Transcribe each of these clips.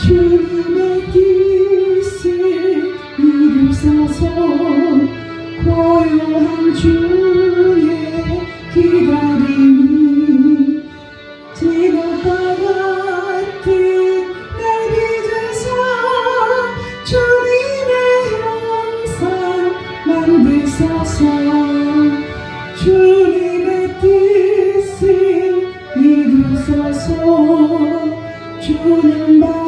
주님의 뜻을 이루소서 고요한 주의 기다림이 지금과 같은 날 빚으사 주님의 형상 만드소서 주님의 뜻을 이루소서. 주님 발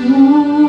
Ooh.